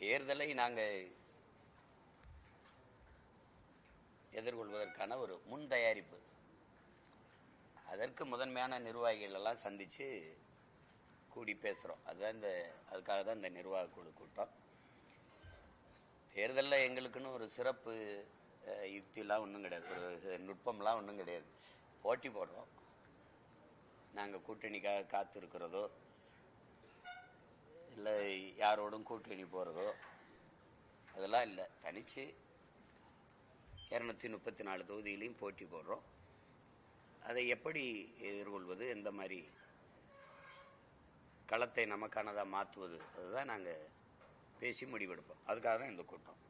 தேர்தலை நாங்கள் எதிர்கொள்வதற்கான ஒரு முன் தயாரிப்பு. அதற்கு முதன்மையான நிர்வாகிகள் எல்லாம் சந்திச்சு கூடி பேசுகிறோம் அதுதான் இந்த அதுக்காக தான் இந்த நிர்வாக குழு கூட்டம். தேர்தலில் எங்களுக்குன்னு ஒரு சிறப்பு யுக்திலாம் ஒன்றும் கிடையாது. ஒரு நுட்பம்லாம் ஒன்றும் கிடையாது. போட்டி போடுறோம். நாங்கள் கூட்டணிக்காக காத்திருக்கிறதோ இல்லை யாரோடும் கூட்டணி போகிறதோ அதெல்லாம் இல்லை. தனித்து இரநூத்தி முப்பத்தி நாலு தொகுதியிலையும் போட்டி போடுறோம். அதை எப்படி எதிர்கொள்வது எந்த மாதிரி களத்தை நமக்கானதாக மாற்றுவது அதுதான் நாங்கள் பேசி முடிவெடுப்போம். அதுக்காக தான் இந்த கூட்டம்.